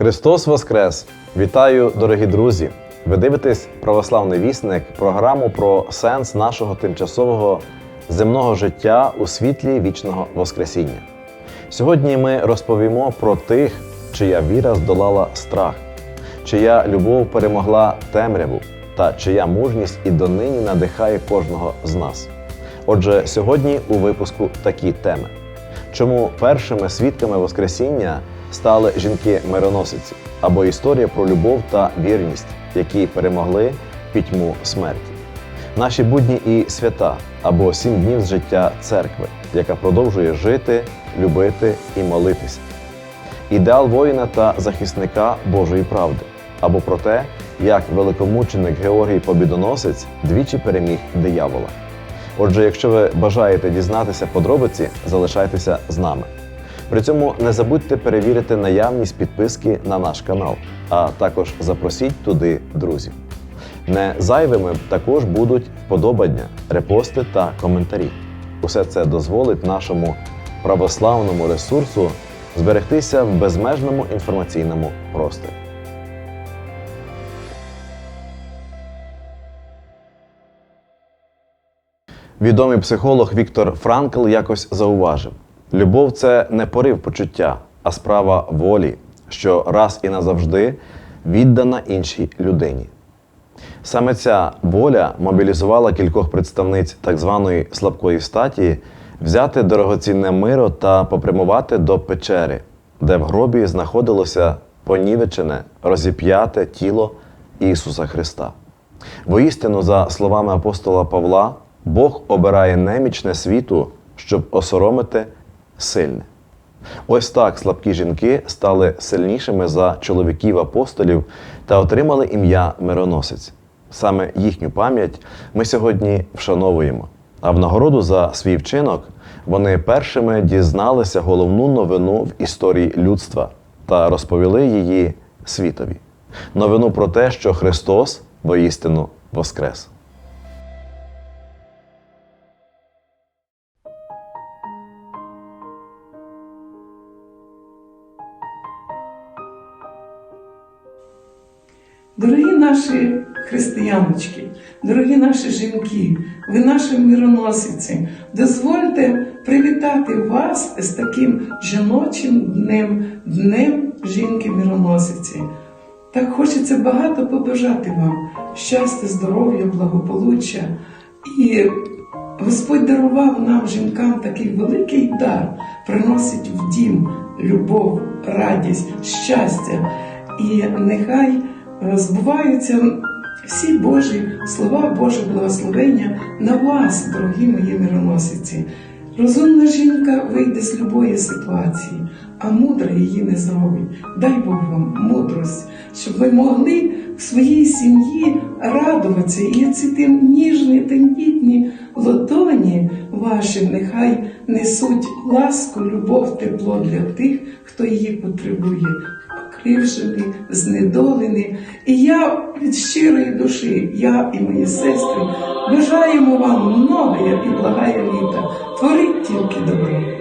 Христос Воскрес! Вітаю, дорогі друзі! Ви дивитесь православний вісник, програму про сенс нашого тимчасового земного життя у світлі вічного Воскресіння. Сьогодні ми розповімо про тих, чия віра здолала страх, чия любов перемогла темряву та чия мужність і донині надихає кожного з нас. Отже, сьогодні у випуску такі теми. Чому першими свідками Воскресіння стали жінки-мироносиці або історія про любов та вірність, які перемогли пітьму смерті, наші будні і свята або сім днів з життя церкви, яка продовжує жити, любити і молитися, ідеал воїна та захисника Божої правди, або про те, як великомученик Георгій Побідоносець двічі переміг диявола. Отже, якщо ви бажаєте дізнатися подробиці, залишайтеся з нами. При цьому не забудьте перевірити наявність підписки на наш канал, а також запросіть туди друзів. Не зайвими також будуть вподобання, репости та коментарі. Усе це дозволить нашому православному ресурсу зберегтися в безмежному інформаційному просторі. Відомий психолог Віктор Франкл якось зауважив: любов це не порив почуття, а справа волі, що раз і назавжди віддана іншій людині. Саме ця воля мобілізувала кількох представниць так званої слабкої статі взяти дорогоцінне миро та попрямувати до печери, де в гробі знаходилося понівечене, розіп'яте тіло Ісуса Христа. Воістину, за словами апостола Павла, Бог обирає немічне світу, щоб осоромити сильне. Ось так слабкі жінки стали сильнішими за чоловіків апостолів та отримали ім'я мироносець. Саме їхню пам'ять ми сьогодні вшановуємо. А в нагороду за свій вчинок вони першими дізналися головну новину в історії людства та розповіли її світові. Новину про те, що Христос воістину воскрес. Наші християночки, дорогі наші жінки, ви наші мироносиці, дозвольте привітати вас з таким жіночим днем, днем жінки-мироносиці. Так хочеться багато побажати вам щастя, здоров'я, благополуччя. І Господь дарував нам, жінкам, такий великий дар, приносить в дім любов, радість, щастя. І нехай збуваються всі Божі слова, Боже благословення на вас, дорогі мої мироносиці. Розумна жінка вийде з любої ситуації, а мудра її не зробить. Дай Бог вам мудрость, щоб ви могли в своїй сім'ї радуватися і ці тим ніжні, тендітні ладоні ваші нехай несуть ласку, любов, тепло для тих, хто її потребує. Покривжений, знедолений. І я від щирої душі, я і мої сестри, бажаємо вам многое і благає літа. Творіть тільки добро.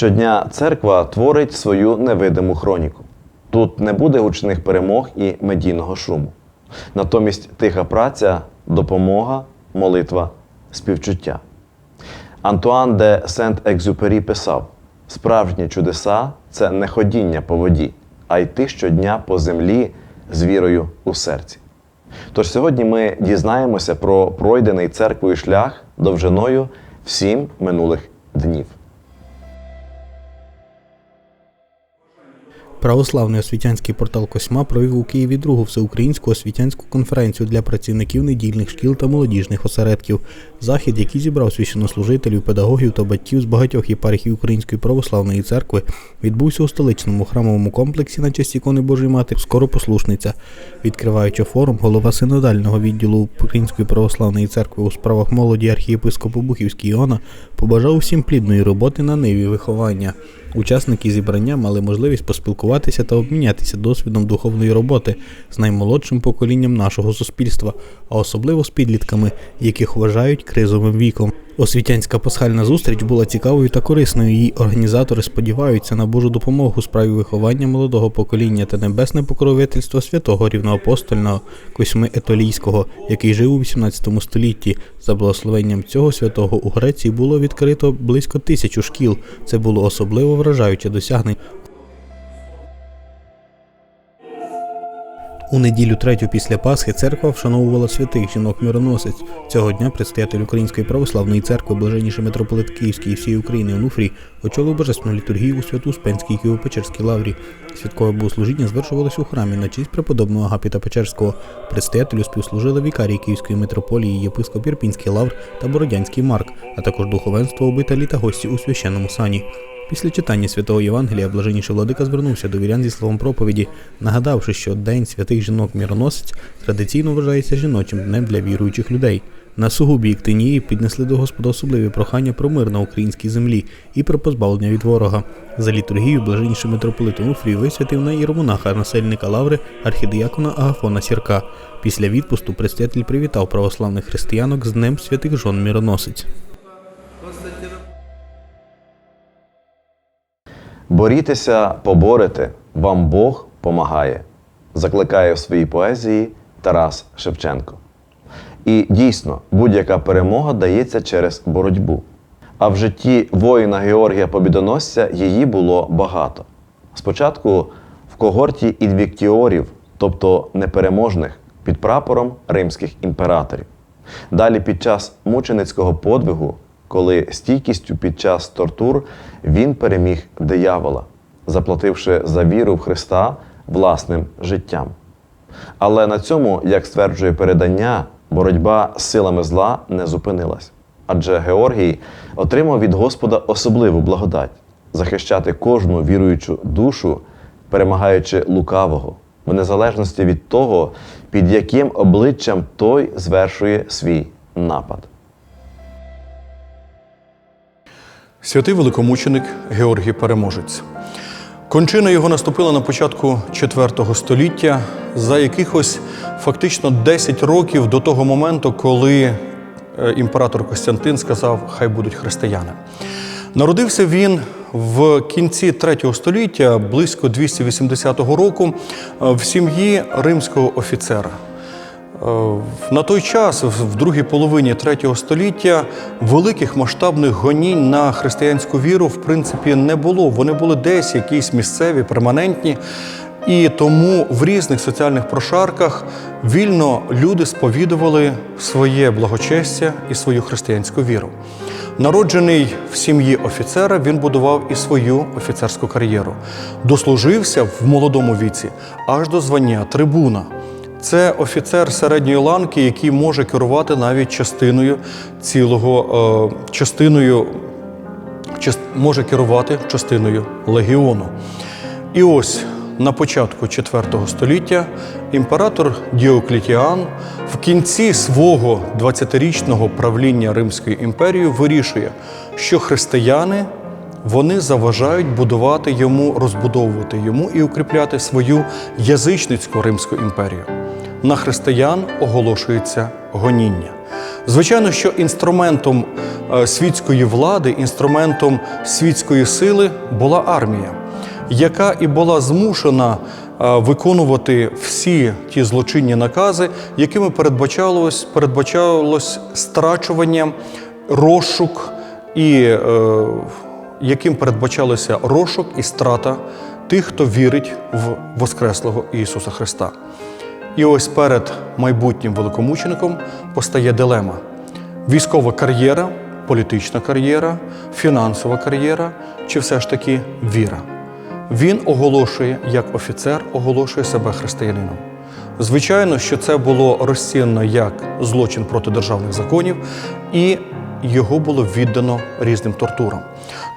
Щодня церква творить свою невидиму хроніку. Тут не буде гучних перемог і медійного шуму. Натомість тиха праця, допомога, молитва, співчуття. Антуан де Сент-Екзюпері писав: справжні чудеса це не ходіння по воді, а йти щодня по землі з вірою у серці. Тож сьогодні ми дізнаємося про пройдений церквою шлях довжиною в сім минулих днів. Православний освітянський портал Косьма провів у Києві другу всеукраїнську освітянську конференцію для працівників недільних шкіл та молодіжних осередків. Захід, який зібрав священнослужителів, педагогів та батьків з багатьох єпархій Української православної церкви, відбувся у столичному храмовому комплексі на честь ікони Божої Матері Скоропослушниця. Відкриваючи форум, голова синодального відділу Української православної церкви у справах молоді архієпископ Бухівський Іона побажав усім плідної роботи на ниві виховання. Учасники зібрання мали можливість поспілкуватися та обмінятися досвідом духовної роботи з наймолодшим поколінням нашого суспільства, а особливо з підлітками, яких вважають кризовим віком. Освітянська пасхальна зустріч була цікавою та корисною. Її організатори сподіваються на Божу допомогу у справі виховання молодого покоління та небесне покровительство святого рівноапостольного Косьми Етолійського, який жив у XVIII столітті. За благословенням цього святого у Греції було відкрито близько тисячу шкіл. Це було особливо вражаюче досягнення. У неділю третю після Пасхи церква вшановувала святих жінок-мироносець. Цього дня предстоятель Української православної церкви, блаженніший митрополит Київський і всієї України Онуфрій, очолив божественну літургію у святу Спенській Києво-Печерській лаврі. Святкове богослужіння звершувалось у храмі на честь преподобного Агапіта Печерського. Предстоятелю співслужили вікарій Київської митрополії, єпископ Ірпінський лавр та Бородянський Марк, а також духовенство обителі та гості у священному сані. Після читання святого Євангелія блаженніший владика звернувся до вірян зі словом проповіді, нагадавши, що День святих жінок міроносець традиційно вважається жіночим днем для віруючих людей. На сугубі Іктинії піднесли до Господа особливі прохання про мир на українській землі і про позбавлення від ворога. За літургію блаженніший митрополит Онуфрій висвятив на іеромонаха насельника лаври архідіякона Агафона Сірка. Після відпусту предстоятель привітав православних християнок з Днем святих жон міроносець. Борітеся, поборете, вам Бог помагає, закликає в своїй поезії Тарас Шевченко. І дійсно, будь-яка перемога дається через боротьбу. А в житті воїна Георгія Побідоносця її було багато. Спочатку в когорті інвіктіорів, тобто непереможних, під прапором римських імператорів. Далі під час мученицького подвигу, коли стійкістю під час тортур він переміг диявола, заплативши за віру в Христа власним життям. Але на цьому, як стверджує передання, боротьба з силами зла не зупинилась. Адже Георгій отримав від Господа особливу благодать захищати кожну віруючу душу, перемагаючи лукавого, в незалежності від того, під яким обличчям той звершує свій напад. Святий великомученик Георгій Переможець. Кончина його наступила на початку IV століття за якихось фактично 10 років до того моменту, коли е, імператор Костянтин сказав, хай будуть християни. Народився він в кінці третього століття, близько 280 року, е, в сім'ї римського офіцера. Е, На той час, в в другій половині третього століття, великих масштабних гонінь на християнську віру в принципі не було. Вони були десь якісь місцеві, перманентні. І тому в різних соціальних прошарках вільно люди сповідували своє благочестя і свою християнську віру. Народжений в сім'ї офіцера, він будував і свою офіцерську кар'єру. Дослужився в молодому віці аж до звання трибуна. Це офіцер середньої ланки, який може керувати навіть частиною цілого е, частиною, част- може керувати частиною легіону. І ось на початку IV століття імператор Діоклетіан в кінці свого 20-річного правління Римської імперії вирішує, що християни вони заважають будувати йому, розбудовувати йому і укріпляти свою язичницьку Римську імперію. На християн оголошується гоніння. Звичайно, що інструментом е, світської влади, інструментом світської сили була армія, яка і була змушена е, виконувати всі ті злочинні накази, якими передбачалось, передбачалось страчування, розшук і е, яким передбачалося розшук і страта тих, хто вірить в Воскреслого Ісуса Христа. І ось перед майбутнім великомучеником постає дилема: військова кар'єра, політична кар'єра, фінансова кар'єра чи все ж таки віра. він оголошує, як офіцер, оголошує себе християнином. Звичайно, що це було розцінено як злочин проти державних законів, і його було віддано різним тортурам.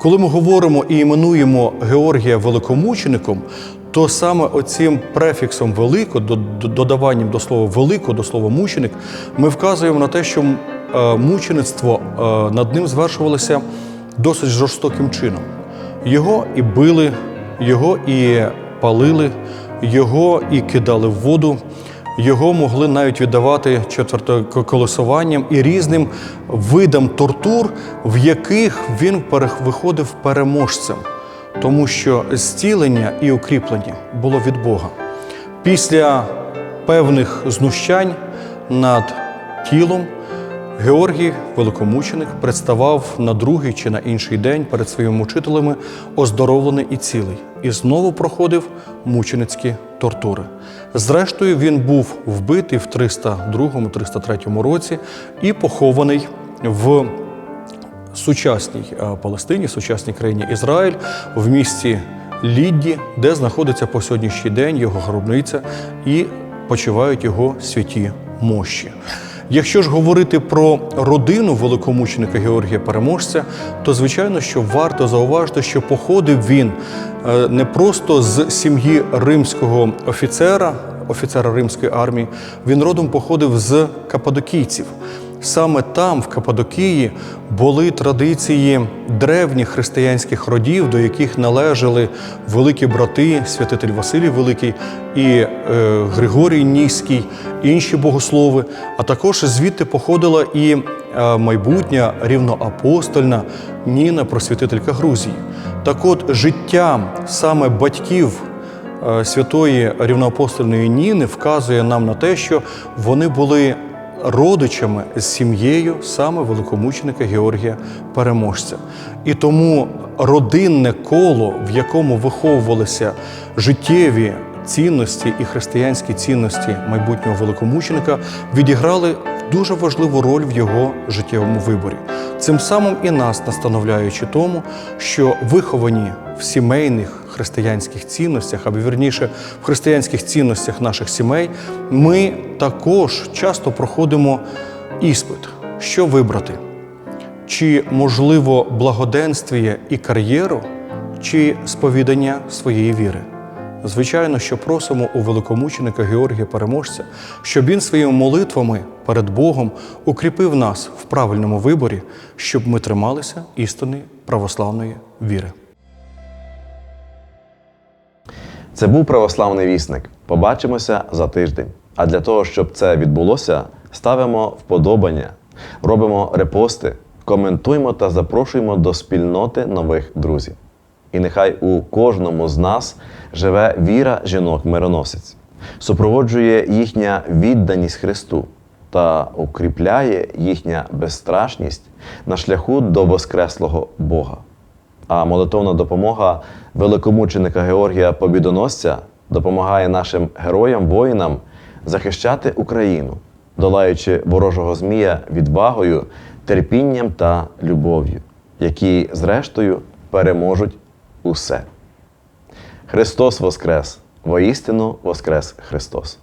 Коли ми говоримо і іменуємо Георгія великомучеником, то саме оцим префіксом велико, до- до- додаванням до слова велико, до слова мученик, ми вказуємо на те, що е, мучеництво е, над ним звершувалося досить жорстоким чином. Його і били, його і палили, його і кидали в воду, його могли навіть віддавати четвертоколесуванням і різним видам тортур, в яких він виходив переможцем, тому що зцілення і укріплення було від Бога. Після певних знущань над тілом Георгій, великомученик, представав на другий чи на інший день перед своїми мучителями оздоровлений і цілий, і знову проходив мученицькі тортури. Зрештою, він був вбитий в 302-303 році і похований в сучасній е, Палестині, сучасній країні Ізраїль, в місті Лідді, де знаходиться по сьогоднішній день його гробниця і почивають його святі мощі. Якщо ж говорити про родину великомученика Георгія Переможця, то звичайно, що варто зауважити, що походив він е, не просто з сім'ї римського офіцера, офіцера римської армії, він родом походив з кападокійців. Саме там, в Кападокії, були традиції древніх християнських родів, до яких належали великі брати, святитель Василій Великий і е, Григорій Ніський, інші богослови. А також звідти походила і е, майбутня рівноапостольна Ніна, просвятителька Грузії. Так от життя саме батьків е, святої рівноапостольної Ніни вказує нам на те, що вони були родичами з сім'єю саме великомученика Георгія Переможця. І тому родинне коло, в якому виховувалися життєві цінності і християнські цінності майбутнього великомученика, відіграли дуже важливу роль в його життєвому виборі. Цим самим і нас настановляючи тому, що виховані в сімейних християнських цінностях, або вірніше в християнських цінностях наших сімей, ми також часто проходимо іспит, що вибрати. Чи можливо благоденствіє і кар'єру, чи сповідання своєї віри? Звичайно, що просимо у великомученика Георгія Переможця, щоб він своїми молитвами перед Богом укріпив нас в правильному виборі, щоб ми трималися істини православної віри. Це був православний вісник. Побачимося за тиждень. А для того, щоб це відбулося, ставимо вподобання, робимо репости, коментуємо та запрошуємо до спільноти нових друзів. І нехай у кожному з нас живе віра жінок-мироносиць, супроводжує їхня відданість Христу та укріпляє їхня безстрашність на шляху до Воскреслого Бога. А молитовна допомога великомученика Георгія Побідоносця допомагає нашим героям-воїнам захищати Україну, долаючи ворожого змія відвагою, терпінням та любов'ю, які, зрештою, переможуть усе. Христос Воскрес! Воістину Воскрес Христос!